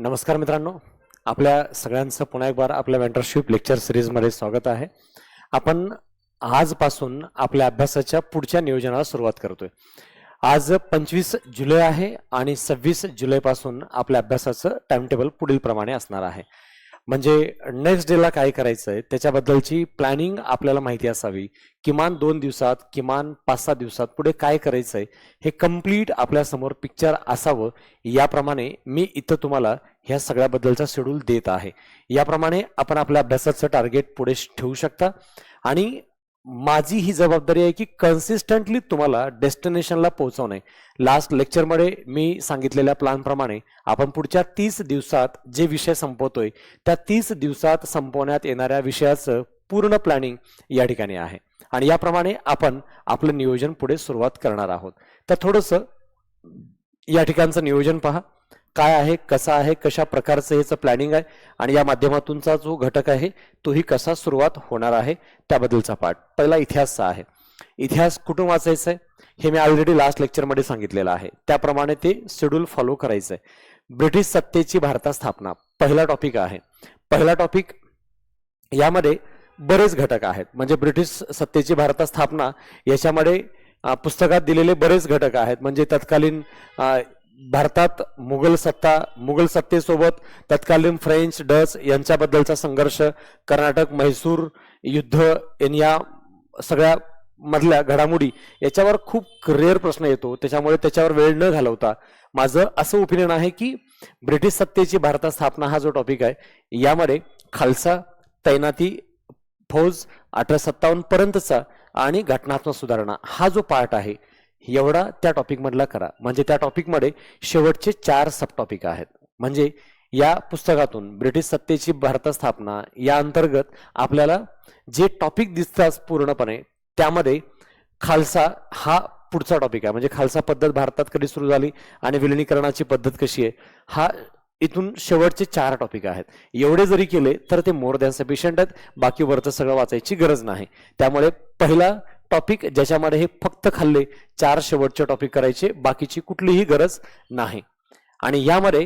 नमस्कार मित्रांनो. आपल्या सगळ्यांचं पुन्हा एक बार आपल्या मेंटरशिप लेक्चर सिरीजमध्ये स्वागत आहे. आपण आजपासून आपल्या अभ्यासाच्या पुढच्या नियोजनाला सुरुवात करतोय. आज पंचवीस जुलै आहे आणि सव्वीस जुलैपासून आपल्या अभ्यासाचं टाइमटेबल पुढील प्रमाणे असणार आहे. म्हणजे नेक्स्ट डेला काय करायचं आहे त्याच्याबद्दलची प्लॅनिंग आपल्याला माहिती असावी. किमान दोन दिवसात किमान पाच सहा दिवसात पुढे काय करायचं आहे हे कंप्लीट आपल्यासमोर पिक्चर असावं. याप्रमाणे मी इथं तुम्हाला ह्या सगळ्याबद्दलचा शेड्यूल देत आहे. याप्रमाणे आपण आपल्या अभ्यासाचं टार्गेट पुढे ठेवू शकता. आणि माझी ही जबाबदारी आहे की कन्सिस्टंटली तुम्हाला डेस्टिनेशनला पोहोचवणे. लास्ट लेक्चरमध्ये मी सांगितलेल्या प्लॅनप्रमाणे आपण पुढच्या तीस दिवसात जे विषय संपवतोय त्या तीस दिवसात संपवण्यात येणाऱ्या विषयाचं पूर्ण प्लॅनिंग या ठिकाणी आहे. आणि याप्रमाणे आपण आपलं नियोजन पुढे सुरुवात करणार आहोत. तर थोडंसं या ठिकाणचं नियोजन पहा. काय आहे कसं आहे कशा प्रकारचं याचं प्लॅनिंग आहे आणि या माध्यमातूनचा जो घटक आहे तोही कसा सुरुवात होणार आहे त्याबद्दलचा पाठ. पहिला इतिहासचा आहे. इतिहास कुठून वाचायचा आहे हे मी ऑलरेडी लास्ट लेक्चरमध्ये सांगितलेलं आहे. त्याप्रमाणे ते शेड्यूल फॉलो करायचं आहे ब्रिटिश सत्तेची भारतात स्थापना पहिला टॉपिक आहे. पहिला टॉपिक यामध्ये बरेच घटक आहेत. म्हणजे ब्रिटिश सत्तेची भारतात स्थापना याच्यामध्ये पुस्तकात दिलेले बरेच घटक आहेत. म्हणजे तत्कालीन भारतात मुघल सत्ता मुघल सत्तेसोबत तत्कालीन फ्रेंच डच यांच्याबद्दलचा संघर्ष कर्नाटक म्हैसूर युद्ध या सगळ्या मधल्या घडामोडी याच्यावर खूप रेअर प्रश्न येतो. त्याच्यामुळे त्याच्यावर वेळ न घालवता माझं असं ओपिनियन आहे की ब्रिटिश सत्तेची भारतात स्थापना हा जो टॉपिक आहे यामध्ये खालसा तैनाती फौज अठरा सत्तावन्न पर्यंतचा आणि घटनात्मक सुधारणा हा जो पार्ट आहे एवढा त्या टॉपिकमधला करा. म्हणजे त्या टॉपिकमध्ये शेवटचे चार सब टॉपिक आहेत. म्हणजे या पुस्तकातून ब्रिटिश सत्तेची भारत स्थापना या अंतर्गत आपल्याला जे टॉपिक दिसतात पूर्णपणे त्यामध्ये खालसा हा पुढचा टॉपिक आहे. म्हणजे खालसा पद्धत भारतात कधी सुरू झाली आणि विलिनीकरणाची पद्धत कशी आहे हा इथून शेवटचे चार टॉपिक आहेत. एवढे जरी केले तर ते मोर दॅन सफिशियंट आहेत. बाकी वरचं सगळं वाचायची गरज नाही. त्यामुळे पहिला टॉपिक ज्याच्यामध्ये हे फक्त खाल्ले चार शेवटचे टॉपिक करायचे बाकीची कुठलीही गरज नाही. आणि यामध्ये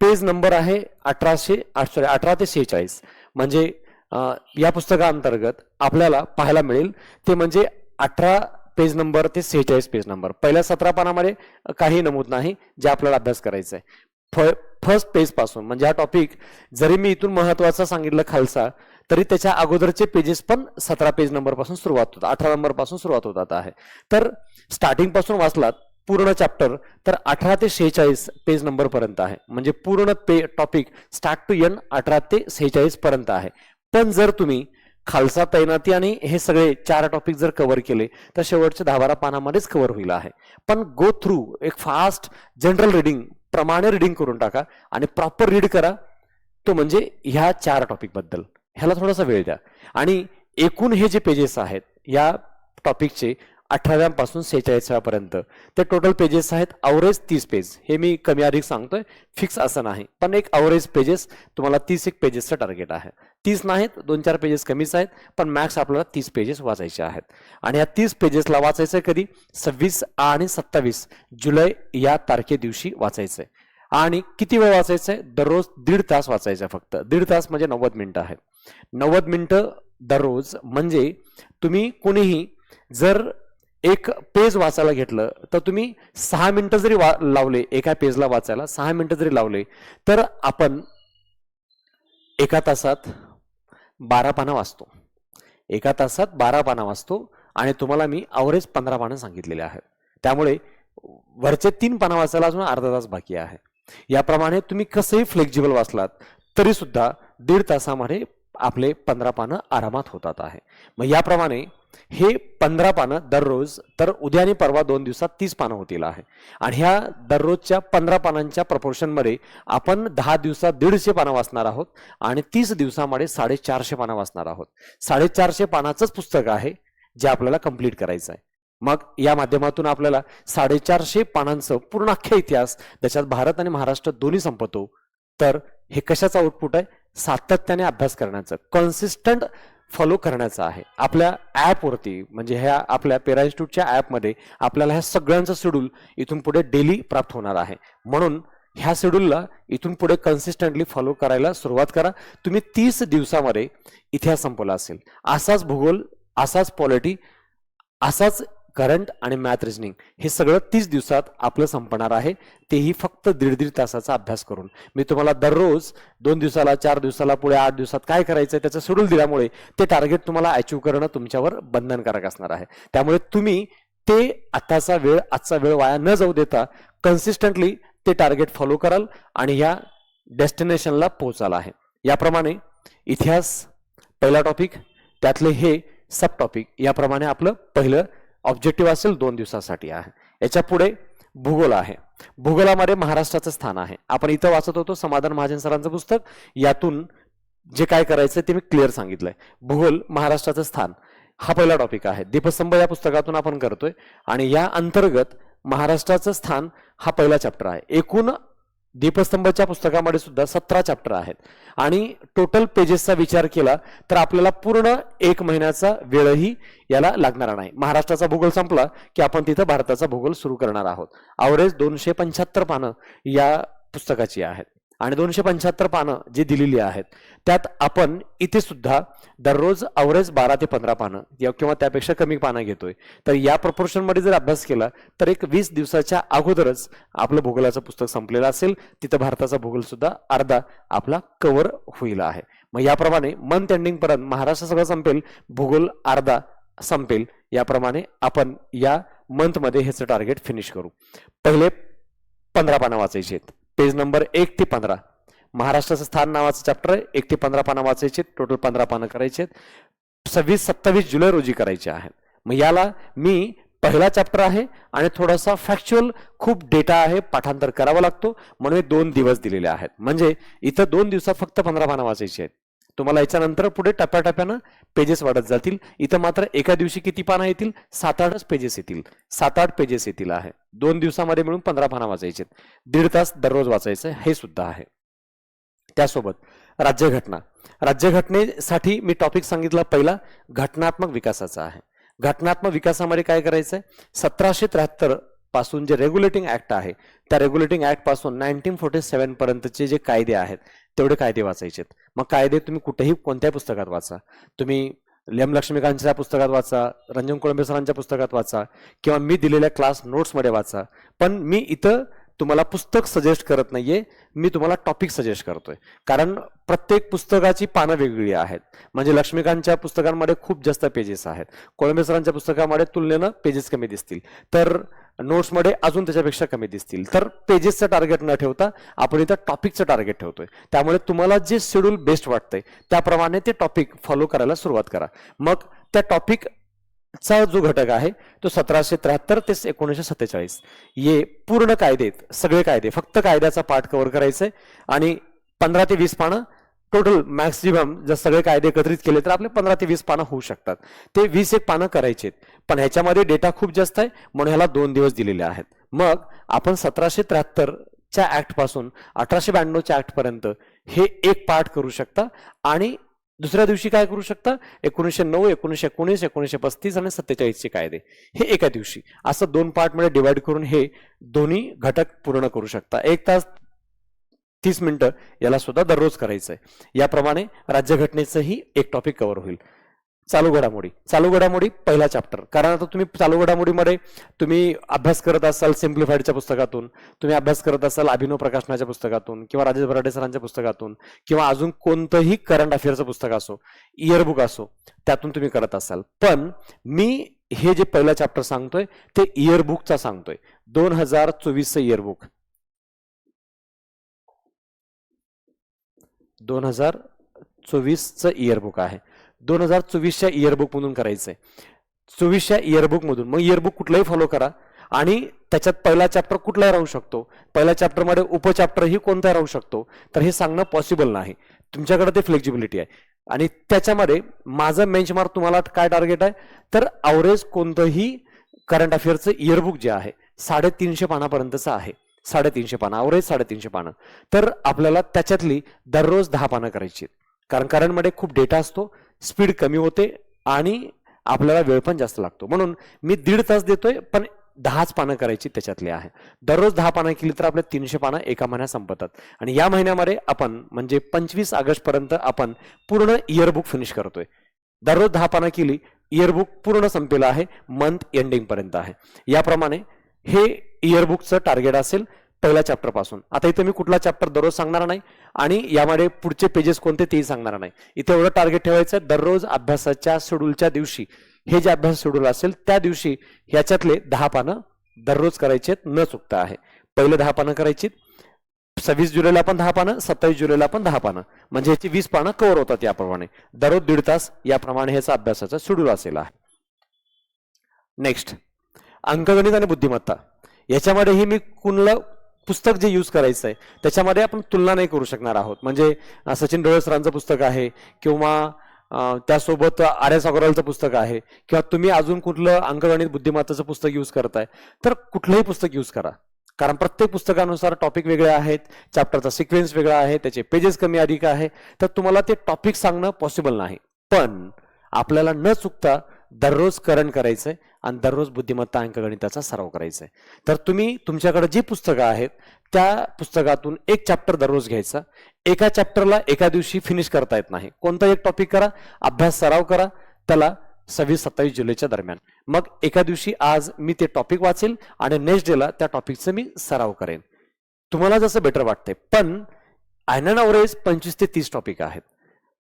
पेज नंबर आहे अठराशे सॉरी अठरा ते शेहेचाळीस. म्हणजे या पुस्तकाअंतर्गत आपल्याला पाहायला मिळेल. ते म्हणजे अठरा पेज नंबर ते सेहेचाळीस पेज नंबर पहिल्या सतरा पानामध्ये काही नमूद नाही जे आपल्याला अभ्यास करायचा आहे फ फर्स्ट पेजपासून म्हणजे हा टॉपिक जरी मी इथून महत्त्वाचा सांगितलं खालसा तरी त्याच्या अगोदरचे पेजेस पण सतरा पेज नंबरपासून सुरुवात होतात अठरा नंबरपासून सुरुवात होतात आहे. तर स्टार्टिंगपासून वाचलात पूर्ण चॅप्टर तर अठरा ते शेहेचाळीस पेज नंबर पर्यंत आहे. म्हणजे पूर्ण पे टॉपिक स्टार्ट टू एंड अठरा ते सेहेचाळीस पर्यंत आहे. पण जर तुम्ही खालसा तैनाती आणि हे सगळे चार टॉपिक जर कव्हर केले तर शेवटच्या दहा बारा पानामध्येच कव्हर होईल आहे. पण गो थ्रू एक फास्ट जनरल रिडिंग प्रमाणे रिडिंग करून टाका आणि प्रॉपर रीड करा तो म्हणजे ह्या चार टॉपिकबद्दल ह्याला थोडासा वेळ द्या. आणि एकूण हे जे पेजेस आहेत या टॉपिकचे अठराव्यापासून सेहेचाळीसाव्यापर्यंत ते टोटल पेजेस आहेत अवरेज तीस पेज हे मी कमी अधिक सांगतोय फिक्स असं नाही. पण एक अवरेज पेजेस तुम्हाला तीस एक पेजेसचं टार्गेट आहे. तीस नाहीत दोन चार पेजेस कमीच आहेत पण मॅक्स आपल्याला तीस पेजेस वाचायचे आहेत. आणि या तीस पेजेसला वाचायचं आहे कधी? सव्वीस आणि सत्तावीस जुलै या तारखे दिवशी वाचायचं आहे आणि किती वेळ वाचायचं आहे दररोज दीड तास वाचायचं आहे फक्त. दीड तास म्हणजे नव्वद मिनिटं आहेत. नव्वद मिनटं दररोज. म्हणजे तुम्ही कोणीही जर एक पेज वाचायला घेतलं तर तुम्ही सहा मिनटं जरी वा लावले एका पेजला वाचायला सहा मिनटं जरी लावले तर आपण एका तासात बारा पानं वाचतो. एका तासात बारा पानं वाचतो आणि तुम्हाला मी अवरेज पंधरा पानं सांगितलेले आहेत. त्यामुळे वरचे तीन पानं वाचायला अजून अर्धा तास बाकी आहे. याप्रमाणे तुम्ही कसंही फ्लेक्झिबल वाचलात तरीसुद्धा दीड तासामध्ये आपले पंधरा पानं आरामात होतात आहे. मग याप्रमाणे हे पंधरा पानं दररोज तर उद्या आणि परवा दोन दिवसात तीस पानं होतील आहे. आणि ह्या दररोजच्या पंधरा पानांच्या प्रपोर्शनमध्ये आपण दहा दिवसात दीडशे पानं वाचणार आहोत आणि तीस दिवसामध्ये साडेचारशे पानं वाचणार आहोत. साडेचारशे पानाचंच पुस्तक आहे जे आपल्याला कंप्लीट करायचं आहे. मग या माध्यमातून आपल्याला साडेचारशे पानांचं पूर्ण अख्ख्या इतिहास त्याच्यात भारत आणि महाराष्ट्र दोन्ही संपतो तर हे कशाचं आउटपुट आहे? सातत्याने अभ्यास करण्याचं कन्सिस्टंट फॉलो करण्याचं आहे. आपल्या ॲपवरती म्हणजे ह्या आपल्या पेरा इन्स्टिट्यूटच्या ॲपमध्ये आपल्याला ह्या सगळ्यांचं शेड्यूल इथून पुढे डेली प्राप्त होणार आहे. म्हणून ह्या शेड्यूलला इथून पुढे कन्सिस्टंटली फॉलो करायला सुरुवात करा. तुम्ही तीस दिवसामध्ये इतिहास संपवला असेल. असाच भूगोल असाच पॉलिटी असाच करंट आणि मॅथ रिजनिंग हे सगळं तीस दिवसात आपलं संपणार आहे. तेही फक्त दीड दीड तासाचा अभ्यास करून. मी तुम्हाला दररोज दोन दिवसाला चार दिवसाला पुढे आठ दिवसात काय करायचं त्याचं शेड्यूल दिल्यामुळे ते टार्गेट तुम्हाला अचीव्ह करणं तुमच्यावर बंधनकारक असणार आहे. त्यामुळे तुम्ही ते आताचा वेळ आजचा वेळ वाया न जाऊ देता कन्सिस्टंटली ते टार्गेट फॉलो कराल आणि ह्या डेस्टिनेशनला पोहोचाल आहे. याप्रमाणे इतिहास पहिला टॉपिक त्यातले हे सब टॉपिक याप्रमाणे आपलं पहिलं ऑब्जेक्टिव्ह असेल दोन दिवसासाठी आहे. याच्यापुढे भूगोल आहे. भूगोलामध्ये महाराष्ट्राचं स्थान आहे. आपण इथं वाचत होतो समाधान महाजन सरांचं पुस्तक. यातून जे काय करायचं ते मी क्लिअर सांगितलंय. भूगोल महाराष्ट्राचं स्थान हा पहिला टॉपिक आहे. दीपस्तंभ या पुस्तकातून आपण करतोय. आणि या अंतर्गत महाराष्ट्राचं स्थान हा पहिला चॅप्टर आहे. एकूण दीपस्तंभच्या पुस्तकामध्ये सुद्धा सतरा चॅप्टर आहेत. आणि टोटल पेजेसचा विचार केला तर आपल्याला पूर्ण एक महिन्याचा वेळही याला लागणार नाही. महाराष्ट्राचा भूगोल संपला की आपण तिथं भारताचा भूगोल सुरू करणार आहोत. अवरेज दोनशे पंच्याहत्तर पानं या पुस्तकाची आहेत. आणि दोनशे पंच्याहत्तर पानं जी दिलेली आहेत त्यात आपण इथे सुद्धा दररोज अवरेज बारा ते पंधरा पानं या- किंवा त्यापेक्षा कमी पानं घेतोय. तर या प्रपोर्शनमध्ये जर अभ्यास केला तर एक वीस दिवसाच्या अगोदरच आपलं भूगोलाचं पुस्तक संपलेलं असेल तिथं भारताचा भूगोल सुद्धा अर्धा आपला कव्हर होईल आहे. मग याप्रमाणे मंथ एंडिंगपर्यंत महाराष्ट्र सगळं संपेल भूगोल अर्धा संपेल याप्रमाणे आपण या मंथमध्ये ह्याचं टार्गेट फिनिश करू. पहिले पंधरा पानं वाचायची आहेत. पेज नंबर एक ते पंधरा. महाराष्ट्राचं स्थान नावाचं चॅप्टर आहे. एक ते पंधरा पानं वाचायचे टोटल पंधरा पानं करायचे आहेत. सव्वीस सत्तावीस जुलै रोजी करायचे आहेत. मग याला मी पहिला चॅप्टर आहे आणि थोडासा फॅक्च्युअल खूप डेटा आहे. पाठांतर करावा लागतो. म्हणून हे दोन दिवस दिलेले आहेत. म्हणजे इथं दोन दिवसात फक्त पंधरा पानं वाचायची आहेत. तुम्हाला याच्यानंतर पुढे टप्प्याटप्प्यानं पेजेस वाढत जातील. इथं मात्र एका दिवशी किती पानं येतील? सात आठच पेजेस येतील. सात आठ पेजेस येतील आहे. दोन दिवसामध्ये मिळून पंधरा पानं वाचायचे आहेत. दीड तास दररोज वाचायचं हे सुद्धा आहे. त्यासोबत राज्यघटना. राज्यघटनेसाठी मी टॉपिक सांगितला पहिला घटनात्मक विकासाचा आहे. घटनात्मक विकासामध्ये काय करायचं आहे सतराशे त्र्याहत्तरपासून जे रेग्युलेटिंग ऍक्ट आहे त्या रेग्युलेटिंग ऍक्टपासून नाईन्टीन फोर्टी सेव्हन पर्यंतचे जे कायदे आहेत तेवढे कायदे वाचायचे आहेत मग कायदे तुम्ही कुठेही कोणत्याही पुस्तकात वाचा. तुम्ही लेम लक्ष्मीकांतच्या पुस्तकात वाचा रंजन कोळंबे सरांच्या पुस्तकात वाचा किंवा मी दिलेल्या क्लास नोट्समध्ये वाचा. पण मी इथं तुम्हाला पुस्तक सजेस्ट करत नाहीये मी तुम्हाला टॉपिक सजेस्ट करतोय. कारण प्रत्येक पुस्तकाची पानं वेगवेगळी आहेत. म्हणजे लक्ष्मीकांतच्या पुस्तकांमध्ये खूप जास्त पेजेस आहेत. कोळंबे सरांच्या पुस्तकामध्ये तुलनेनं पेजेस कमी दिसतील. तर नोट्समध्ये अजून त्याच्यापेक्षा कमी दिसतील. तर पेजेसचं टार्गेट न ठेवता आपण इथं टॉपिकचं टार्गेट ठेवतोय. त्यामुळे तुम्हाला जे शेड्यूल बेस्ट वाटतंय त्याप्रमाणे ते टॉपिक फॉलो करायला सुरुवात करा. मग त्या टॉपिक चा जो घटक आहे तो सतराशे त्र्याहत्तर ते एकोणीसशे सत्तेचाळीस. ये पूर्ण कायदेत सगळे कायदे. फक्त कायद्याचा पाठ कव्हर करायचंय आणि पंधरा ते वीस पानं टोटल मॅक्सिमम जर सगळे कायदे एकत्रित केले तर आपले पंधरा ते वीस पानं होऊ शकतात. ते वीस एक पानं करायचे पण ह्याच्यामध्ये डेटा खूप जास्त आहे म्हणून ह्याला दोन दिवस दिलेले आहेत. मग आपण सतराशे त्र्याहत्तरच्या ऍक्टपासून अठराशे ब्याण्णवच्या ऍक्ट पर्यंत हे एक पार्ट करू शकता. आणि दुसऱ्या दिवशी काय करू शकता? एकोणीसशे नऊ एकोणीसशे एकोणीस एकोणीसशे पस्तीस आणि सत्तेचाळीसचे कायदे. हे एका दिवशी. असं दोन पार्टमध्ये डिवाइड करून हे दोन्ही घटक पूर्ण करू शकता. एक तास तीस मिनिटं याला सुद्धा दररोज करायचं आहे याप्रमाणे राज्यघटनेचंही एक टॉपिक कव्हर होईल. चालू घडामोडी. चालू घडामोडी पहिला चॅप्टर कारण आता तुम्ही चालू घडामोडीमध्ये तुम्ही अभ्यास करत असाल सिम्प्लिफाईडच्या पुस्तकातून तुम्ही अभ्यास करत असाल अभिनव प्रकाशनाच्या पुस्तकातून किंवा राजेश बराडे सरांच्या पुस्तकातून किंवा अजून कोणतंही करंट अफेअरचं पुस्तक असो इयरबुक असो त्यातून तुम्ही करत असाल. पण मी हे जे पहिला चॅप्टर सांगतोय ते इयरबुकचा सांगतोय. दोन हजार चोवीसचं इयरबुक दोन हजार चोवीसचं इयरबुक आहे. दोन हजार चोवीसच्या इयरबुकमधून करायचं आहे चोवीसच्या इयरबुकमधून मग इयरबुक कुठलाही फॉलो करा आणि त्याच्यात पहिला चॅप्टर कुठलाही राहू शकतो. पहिल्या चॅप्टरमध्ये उपचॅप्टरही कोणता राहू शकतो. तर हे सांगणं पॉसिबल नाही. तुमच्याकडे ते फ्लेक्झिबिलिटी आहे. आणि त्याच्यामध्ये माझं बेंचमार्क तुम्हाला काय टार्गेट आहे? तर अवरेज कोणतंही करंट अफेअरचं इयरबुक जे आहे साडेतीनशे पानापर्यंतचं आहे. साडेतीनशे पानं अवरेज साडेतीनशे पानं. तर आपल्याला त्याच्यातली दररोज दहा पानं करायची कारण करंटमध्ये खूप डेटा असतो स्पीड कमी होते आणि आपल्याला वेळ पण जास्त लागतो. म्हणून मी दीड तास देतोय पण दहाच पानं करायची त्याच्यातली आहे. दररोज दहा पानं केली तर आपल्या तीनशे पानं एका महिन्यात संपतात. आणि या महिन्यामध्ये आपण म्हणजे पंचवीस ऑगस्टपर्यंत आपण पूर्ण इयरबुक फिनिश करतोय. दररोज दहा पानं केली इयरबुक पूर्ण संपलेलं आहे मंथ एंडिंगपर्यंत आहे. याप्रमाणे हे इयरबुकचं टार्गेट असेल पहिल्या चॅप्टरपासून. आता इथे मी कुठला चॅप्टर दररोज सांगणार नाही आणि यामध्ये पुढचे पेजेस कोणते तेही सांगणार नाही. इथे एवढं टार्गेट ठेवायचं दररोज अभ्यासाच्या शेड्यूलच्या दिवशी हे जे अभ्यास शेड्यूल असेल त्या दिवशी ह्याच्यातले दहा पानं दररोज करायचे न चुकता आहे. पहिले दहा पानं करायची सव्वीस जुलैला पण दहा पानं सत्तावीस जुलैला पण दहा पानं. म्हणजे ह्याची वीस पानं कव्हर होतात याप्रमाणे. दररोज दीड तास याप्रमाणे ह्याचा अभ्यासाचा शेड्यूल असेल आहे. नेक्स्ट अंकगणित आणि बुद्धिमत्ता. याच्यामध्येही मी कुणलं पुस्तक जे यूज करायचं आहे त्याच्यामध्ये आपण तुलना नाही करू शकणार आहोत. म्हणजे सचिन डोळे सरांचं पुस्तक आहे किंवा त्यासोबत आर एस अग्रवालचं पुस्तक आहे किंवा तुम्ही अजून कुठलं अंकगणित बुद्धिमत्ताचं पुस्तक यूज करताय तर कुठलंही पुस्तक यूज करा. कारण प्रत्येक पुस्तकानुसार टॉपिक वेगळे आहेत चॅप्टरचा सिक्वेन्स वेगळा आहे त्याचे पेजेस कमी अधिक आहे तर तुम्हाला ते टॉपिक सांगणं पॉसिबल नाही. पण आपल्याला न चुकता दररोज करंट करायचंय आणि दररोज बुद्धिमत्ता अंकगणिताचा सराव करायचा आहे तर तुम्ही तुमच्याकडे जी पुस्तकं आहेत त्या पुस्तकातून एक चॅप्टर दररोज घ्यायचा. एका चॅप्टरला एका दिवशी फिनिश करता येत नाही. कोणता एक टॉपिक करा अभ्यास सराव करा त्याला सव्वीस सत्तावीस जुलैच्या दरम्यान. मग एका दिवशी आज मी ते टॉपिक वाचेल आणि नेक्स्ट डेला त्या टॉपिकचं मी सराव करेन. तुम्हाला जसं बेटर वाटतंय. पण ॲन अवरेज पंचवीस ते तीस टॉपिक आहेत.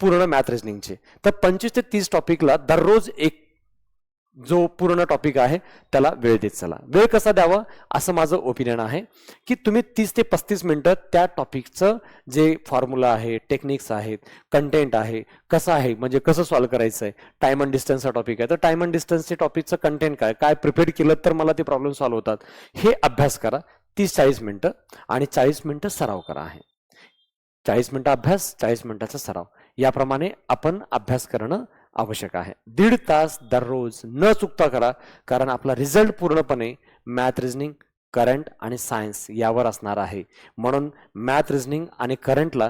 पूर्ण मॅथ रिजनिंगचे तर पंचवीस ते तीस टॉपिकला दररोज एक जो पूर्ण टॉपिक आहे त्याला वेळ देत चला. वेळ कसा द्यावा? असं माझं ओपिनियन आहे की तुम्ही तीस ते पस्तीस मिनटं त्या टॉपिकचं जे फॉर्म्युला आहे टेक्निक्स आहेत कंटेंट आहे कसं आहे म्हणजे कसं सॉल्व्ह करायचं आहे टाइम अँड डिस्टन्सचा टॉपिक आहे. तर टाइम अँड डिस्टन्सचे टॉपिकचं कंटेंट काय? काय प्रिपेअर केलं तर मला ते प्रॉब्लेम सॉल्व्ह होतात? हे अभ्यास करा. तीस चाळीस मिनटं आणि चाळीस मिनटं सराव करा आहे. चाळीस मिनटं अभ्यास चाळीस मिनटाचा सराव. याप्रमाणे आपण अभ्यास करणं आवश्यक आहे. दीड तास दररोज न चुकता करा कारण आपला रिझल्ट पूर्णपणे मॅथ रिझनिंग करंट आणि सायन्स यावर असणार आहे. म्हणून मॅथ रिझनिंग आणि करंटला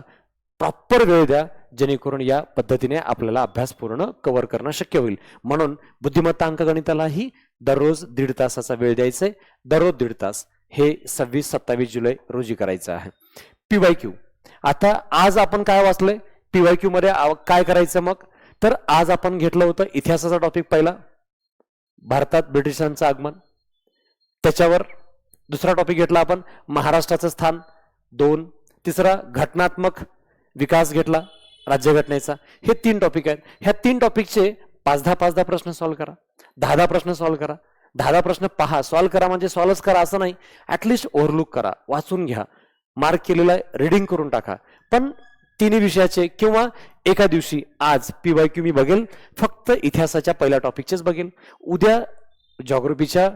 प्रॉपर वेळ द्या जेणेकरून या पद्धतीने आपल्याला अभ्यास पूर्ण कव्हर करणं शक्य होईल. म्हणून बुद्धिमत्ता अंकगणितालाही दररोज दीड तासाचा वेळ द्यायचा आहे दररोज दीड तास. हे सव्वीस सत्तावीस जुलै रोजी करायचं आहे. पीवाय क्यू आता आज आपण काय वाचलंय? पीवाय क्यू मध्ये काय करायचं मग? तर आज आपण घेतलं होतं इतिहासाचा टॉपिक पहिला. भारतात ब्रिटिशांचं आगमन. त्याच्यावर दुसरा टॉपिक घेतला आपण महाराष्ट्राचं स्थान. दोन तिसरा घटनात्मक विकास घेतला राज्यघटनेचा. हे तीन टॉपिक आहेत. ह्या तीन टॉपिकचे पाच दहा पाच दहा प्रश्न सॉल्व्ह करा. दहा दहा प्रश्न सॉल्व्ह करा. दहा दहा प्रश्न पहा. सॉल्व्ह करा म्हणजे सॉल्व्हच करा असं नाही. ऍटलिस्ट ओव्हरलुक करा. वाचून घ्या. मार्क केलेला रिडिंग करून टाका. पण तिन्ही विषयाचे किंवा एका दिवशी. आज पी वाय क्यू मी बघेल. फक्त इतिहासाच्या पहिल्या टॉपिकचेच बघेल. उद्या जॉग्रफीच्या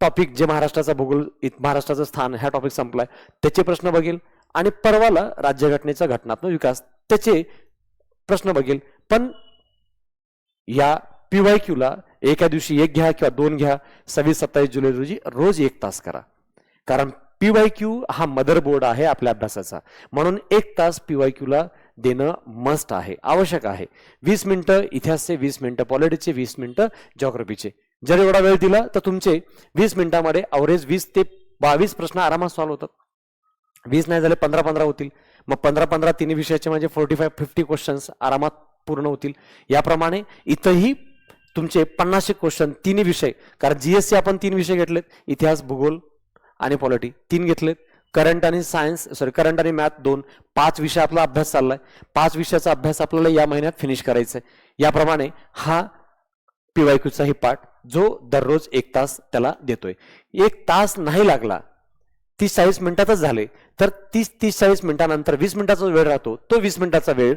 टॉपिक जे महाराष्ट्राचा भूगोल महाराष्ट्राचं स्थान ह्या टॉपिक संपलाय त्याचे प्रश्न बघेल. आणि परवाला राज्यघटनेचा घटनात्मक विकास त्याचे प्रश्न बघेल. पण या पी वाय क्यूला एका दिवशी एक घ्या किंवा दोन घ्या. सव्वीस सत्तावीस जुलै रोजी रोज एक तास करा. कारण पीवाय क्यू हा मदरबोर्ड आहे आपल्या अभ्यासाचा. म्हणून एक तास पीवाय क्यूला देणं मस्ट आहे आवश्यक आहे. वीस मिनिटं इतिहासचे वीस मिनिटं पॉलिटिक्सचे वीस मिनिटं जॉग्रफीचे जर एवढा वेळ दिला तर तुमचे वीस मिनिटामध्ये अवरेज वीस ते बावीस प्रश्न आरामात सॉल्व्ह होतात. वीस नाही झाले पंधरा पंधरा होतील. मग पंधरा पंधरा तिन्ही विषयाचे म्हणजे फोर्टी फाय फिफ्टी क्वेश्चन्स आरामात पूर्ण होतील. याप्रमाणे इथंही तुमचे पन्नासशे क्वेश्चन तिन्ही विषय कारण जीएससी आपण तीन विषय घेतलेत इतिहास भूगोल आणि पॉलिटी. तीन घेतलेत. करंट आणि सायन्स सॉरी करंट आणि मॅथ दोन. पाच विषय आपला अभ्यास चाललाय. पाच विषयाचा अभ्यास आपल्याला या महिन्यात फिनिश करायचा आहे याप्रमाणे हा पीवायक्यूचा ही पाठ जो दररोज एक तास त्याला देतोय. एक तास नाही लागला तीस चाळीस मिनिटातच झाले तर तीस तीस चाळीस मिनिटानंतर वीस मिनिटाचा वेळ राहतो तो वीस मिनिटाचा वेळ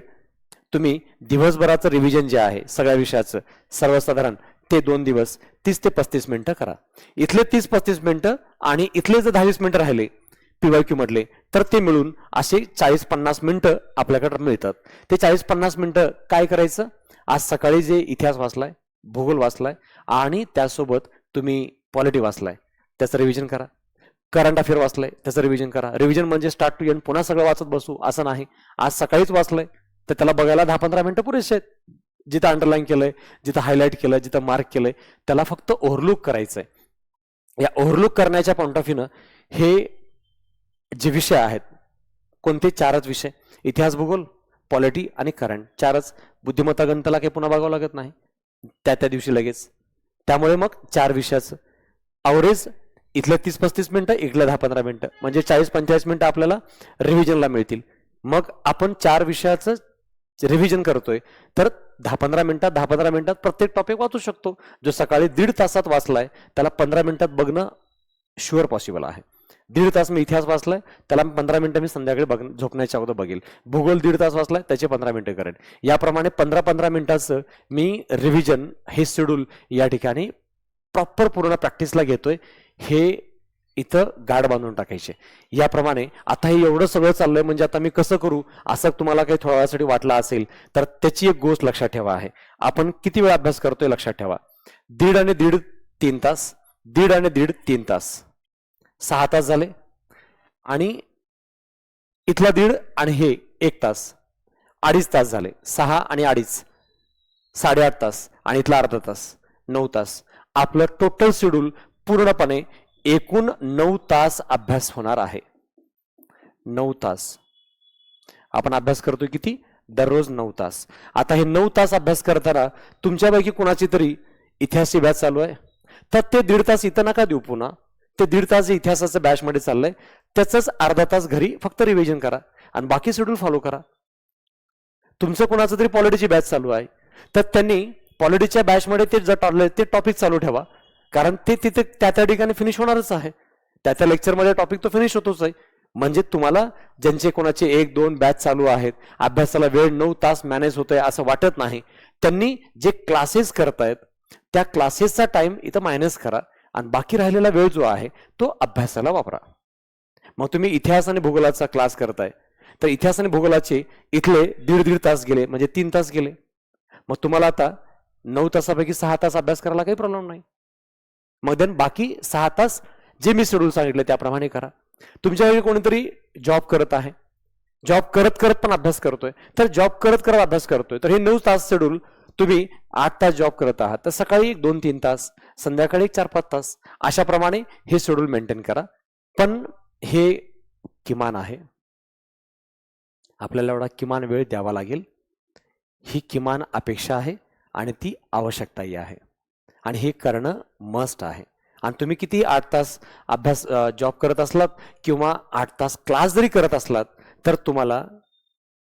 तुम्ही दिवसभराचं रिव्हिजन जे आहे सगळ्या विषयाचं सर्वसाधारण ते दोन दिवस तीस ते पस्तीस मिनिटं करा. इथले तीस पस्तीस मिनिटं आणि इथले जर दहावीस मिनिटं राहिले पीवायक्यू मधले तर ते मिळून असे चाळीस पन्नास मिनिटं आपल्याकडे मिळतात. ते चाळीस पन्नास मिनिटं काय करायचं? आज सकाळी जे इतिहास वाचलाय भूगोल वाचलाय आणि त्यासोबत तुम्ही पॉलिटी वाचलाय त्याचं रिव्हिजन करा. करंट अफेअर वाचलंय त्याचं रिव्हिजन करा. रिव्हिजन म्हणजे स्टार्ट टू एंड पुन्हा सगळं वाचत बसू असं नाही. आज सकाळीच वाचलंय तर त्याला बघायला दहा पंधरा मिनिटं पुरेसे आहेत. जिथं अंडरलाईन केलंय जिथं हायलाईट केलंय जिथं मार्क केलंय त्याला फक्त ओव्हरलुक करायचंय. या ओव्हरलुक करण्याच्या पॉईंट ऑफ व्ह्यूनं हे जे विषय आहेत कोणते चारच विषय? इतिहास भूगोल पॉलिटी आणि करंट चारच. बुद्धिमत्ता गणिताला काही पुन्हा बघावं लागत नाही. त्या त्या दिवशी लगेच. त्यामुळे मग चार विषयाचं. अवरेज इथलं तीस पस्तीस मिनटं इथलं दहा पंधरा मिनटं. म्हणजे चाळीस पंचेचाळीस मिनटं आपल्याला रिव्हिजनला मिळतील. मग आपण चार विषयाचं रिव्हिजन करतोय तर दहा पंधरा मिनिटात दहा पंधरा मिनिटात प्रत्येक टॉपिक वाचू शकतो. जो सकाळी दीड तासात वाचलाय त्याला पंधरा मिनिटात बघणं शुअर पॉसिबल आहे. दीड तास मी इतिहास वाचलाय त्याला पंधरा मिनिटं मी संध्याकाळी बघ झोपण्याच्या अगोदर बघेल. भूगोल दीड तास वाचलाय त्याचे पंधरा मिनिटं करेन. याप्रमाणे पंधरा पंधरा मिनिटाचं मी रिव्हिजन हे शेड्यूल या ठिकाणी प्रॉपर पूर्ण प्रॅक्टिसला घेतोय. हे इथं गाड बांधून टाकायचे. याप्रमाणे आता हे एवढं सगळं चाललंय म्हणजे आता मी कसं करू? असं तुम्हाला काही थोड्या वेळासाठी वाटलं असेल तर त्याची एक गोष्ट लक्षात ठेवा आहे. आपण किती वेळ अभ्यास करतोय लक्षात ठेवा. दीड आणि दीड तीन तास. दीड आणि दीड तीन तास. सहा तास झाले. आणि इथला दीड आणि हे एक तास. अडीच तास झाले. सहा आणि अडीच. साडेआठ तास. आणि इथला अर्धा तास. नऊ तास. आपलं टोटल शेड्यूल पूर्णपणे एकूण नऊ तास अभ्यास होणार आहे. नऊ तास. आपण अभ्यास करतोय किती? दररोज नऊ तास. आता हे नऊ तास अभ्यास करताना तुमच्यापैकी कुणाची तरी इतिहासची बॅच चालू आहे? तर ते दीड तास इथं नका देऊ पुन्हा. ते दीड तास इतिहासाचं बॅचमध्ये चाललंय त्याचंच अर्धा तास घरी फक्त रिव्हिजन करा आणि बाकी शेड्यूल फॉलो करा. तुमचं कोणाचं तरी पॉलिटीची बॅच चालू आहे. तर त्यांनी पॉलिटीच्या बॅचमध्ये ते जर टॉले ते टॉपिक चालू ठेवा. कारण ते तिथे त्या त्या ठिकाणी फिनिश होणारच आहे. त्या त्या लेक्चरमध्ये टॉपिक तो फिनिश होतोच आहे. म्हणजे तुम्हाला ज्यांचे कोणाचे एक दोन बॅच चालू आहेत अभ्यासाला वेळ नऊ तास मॅनेज होतोय असं वाटत नाही त्यांनी जे क्लासेस करतायत त्या क्लासेसचा टाइम इथं मायनस करा आणि बाकी राहिलेला वेळ जो आहे तो अभ्यासाला वापरा. मग तुम्ही इतिहास आणि भूगोलाचा क्लास करताय तर इतिहास आणि भूगोलाचे इथले दीड दीड तास गेले म्हणजे तीन तास गेले. मग तुम्हाला आता नऊ तासापैकी सहा तास अभ्यास करायला काही प्रॉब्लेम नाही. मग देन बाकी सहा तास जे मी शेड्यूल सांगितलं त्याप्रमाणे करा. तुमच्याकडे कोणीतरी जॉब करत आहे. जॉब करत करत पण अभ्यास करतोय. तर जॉब करत करत अभ्यास करतोय. तर हे नऊ तास शेड्यूल तुम्ही आठ तास जॉब करत आहात. तर सकाळी एक दोन तीन तास संध्याकाळी एक चार पाच तास. अशाप्रमाणे हे शेड्यूल मेंटेन करा. पण हे किमान आहे. आपल्याला एवढा किमान वेळ द्यावा लागेल. ही किमान अपेक्षा आहे आणि ती आवश्यकताही आहे. आणि हे करणं मस्ट आहे. आणि तुम्ही किती आठ तास अभ्यास जॉब करत असलात किंवा आठ तास क्लास जरी करत असलात तर तुम्हाला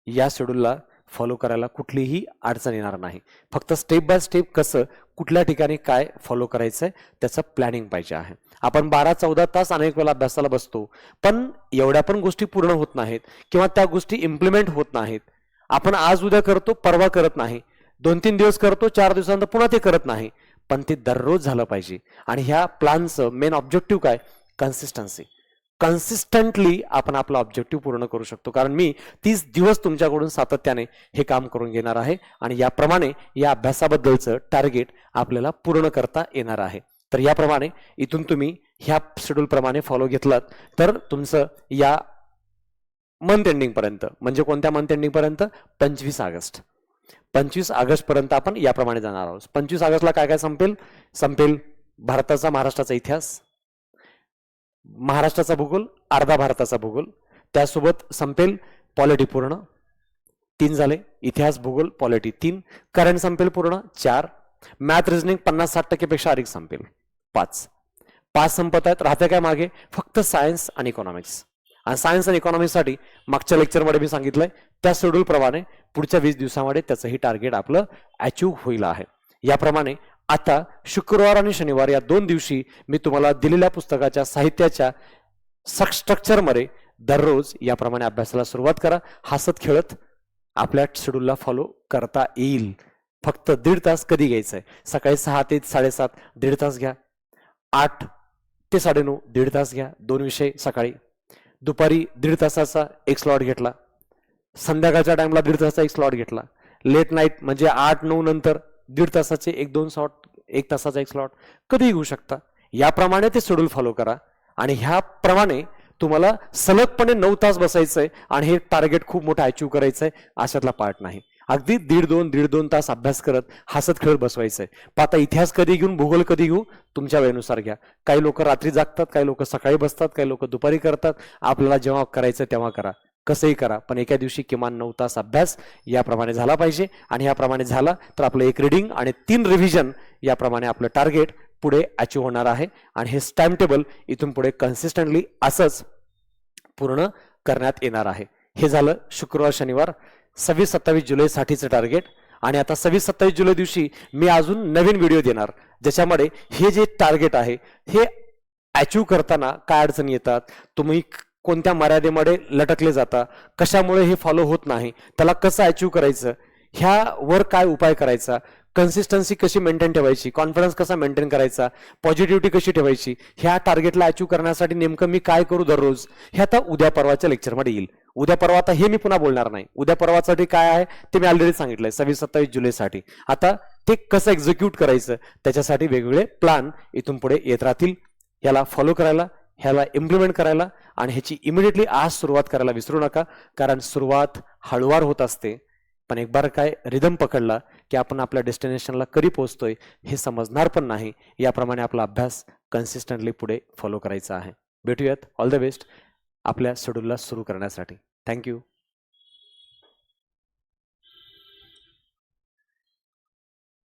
या शेड्यूलला फॉलो करायला कुठलीही अडचण येणार नाही. फक्त स्टेप बाय स्टेप कसं कुठल्या ठिकाणी काय फॉलो करायचं आहे त्याचं प्लॅनिंग पाहिजे आहे. आपण बारा चौदा तास अनेक वेळा अभ्यासाला बसतो पण एवढ्या पण गोष्टी पूर्ण होत नाहीत किंवा त्या गोष्टी इम्प्लिमेंट होत नाहीत. आपण आज उद्या करतो परवा करत नाही. दोन तीन दिवस करतो चार दिवसानंतर पुन्हा ते करत नाही. पण ते दररोज झालं पाहिजे. आणि ह्या प्लॅनचं मेन ऑब्जेक्टिव्ह काय? कन्सिस्टन्सी कन्सिस्टंटली आपण आपला ऑब्जेक्टिव्ह पूर्ण करू शकतो. कारण मी तीस दिवस तुमच्याकडून सातत्याने हे काम करून घेणार आहे. आणि याप्रमाणे या अभ्यासाबद्दलचं टार्गेट आपल्याला पूर्ण करता येणार आहे. तर याप्रमाणे इथून तुम्ही ह्या शेड्यूल प्रमाणे फॉलो घेतलात तर तुमचं या मंथ एंडिंगपर्यंत म्हणजे कोणत्या मंथ एंडिंगपर्यंत पंचवीस ऑगस्ट. पंचवीस ऑगस्ट पर्यंत आपण याप्रमाणे जाणार आहोत. पंचवीस ऑगस्टला काय काय संपेल? संपेल भारताचा महाराष्ट्राचा इतिहास महाराष्ट्राचा भूगोल अर्धा भारताचा भूगोल. त्यासोबत संपेल पॉलिटी पूर्ण तीन झाले. इतिहास भूगोल पॉलिटी तीन. करंट संपेल पूर्ण चार. मॅथ रिझनिंग पन्नास साठ टक्केपेक्षा अधिक संपेल पाच. पाच संपत आहेत. राहते काय मागे? फक्त सायन्स आणि इकॉनॉमिक्स आणि सायन्स आणि इकॉनॉमिक्ससाठी मागच्या लेक्चरमध्ये मी सांगितलंय त्या शेड्यूलप्रमाणे पुढच्या वीस दिवसामध्ये त्याचंही टार्गेट आपलं अचीव होईल आहे. याप्रमाणे आता शुक्रवार आणि शनिवार या दोन दिवशी मी तुम्हाला दिलेल्या पुस्तकाच्या साहित्याच्या स्ट्रक्चरमध्ये दररोज याप्रमाणे अभ्यासाला सुरुवात करा. हसत खेळत आपल्या शेड्यूलला फॉलो करता येईल. फक्त दीड तास कधी घ्यायचं आहे सकाळी सहा ते साडेसात दीड तास घ्या. आठ ते साडेनऊ दीड तास घ्या. दोन विषय सकाळी. दुपारी दीड तासाचा एक स्लॉट घेतला. संध्याकाळच्या टाइमला दीड तासाचा एक स्लॉट घेतला. लेट नाईट म्हणजे आठ नऊ नंतर दीड तासाचे एक दोन स्लॉट एक तासाचा एक स्लॉट कधीही घेऊ शकता. याप्रमाणे ते शेड्यूल फॉलो करा. आणि ह्याप्रमाणे तुम्हाला सलगपणे नऊ तास बसायचं आहे आणि हे टार्गेट खूप मोठं अचीव आहे अशातला पार्ट नाही. अगदी दीड दोन दीड दोन तास अभ्यास करत हसत खेळत बसवायचं आहे पण आता इतिहास कधी घेऊन भूगोल कधी घेऊ तुमच्या वेळेनुसार घ्या. काही लोक रात्री जागतात काही लोक सकाळी बसतात काही लोक दुपारी करतात. आपल्याला जेव्हा करायचं तेव्हा करा. कसंही करा पण एका दिवशी किमान नऊ तास अभ्यास याप्रमाणे झाला पाहिजे. आणि याप्रमाणे झाला तर आपलं एक रिडिंग आणि तीन रिव्हिजन याप्रमाणे आपलं टार्गेट पुढे अचीव होणार आहे. आणि हे टाइम टेबल इथून पुढे कन्सिस्टंटली असंच पूर्ण करण्यात येणार आहे. हे झालं शुक्रवार शनिवार सव्वीस सत्तावीस जुलैसाठीचं टार्गेट आणि आता सव्वीस सत्तावीस जुलै दिवशी मी अजून नवीन व्हिडिओ देणार ज्याच्यामध्ये हे जे टार्गेट आहे हे अचीव करताना काय अडचणी येतात तुम्ही कोणत्या मर्यादेमध्ये लटकले जाता कशामुळे हे फॉलो होत नाही त्याला कसं अचीव करायचं ह्यावर काय उपाय करायचा कन्सिस्टन्सी कशी मेंटेन ठेवायची कॉन्फिडन्स कसा मेंटेन करायचा पॉझिटिव्हिटी कशी ठेवायची ह्या टार्गेटला अचीव करण्यासाठी नेमकं मी काय करू दररोज हे आता उद्या परवाच्या लेक्चरमध्ये येईल. उद्या परवा आता हे मी पुन्हा बोलणार नाही. उद्या परवासाठी काय आहे ते मी ऑलरेडी सांगितलंय सव्वीस सत्तावीस जुलैसाठी. आता ते कसं एक्झिक्यूट करायचं त्याच्यासाठी वेगवेगळे प्लान इथून पुढे येत राहतील. याला फॉलो करायला ह्याला इम्प्लिमेंट करायला आणि ह्याची इमिडिएटली आज सुरुवात करायला विसरू नका. कारण सुरुवात हळूवार होत असते. पण एक बार काय रिदम पकडला की आपण आपल्या डेस्टिनेशनला कधी पोहोचतोय हे समजणार पण नाही. याप्रमाणे आपला अभ्यास कन्सिस्टंटली पुढे फॉलो करायचा आहे. भेटूयात. ऑल द बेस्ट आपल्या शेड्यूलला सुरू करण्यासाठी. थँक्यू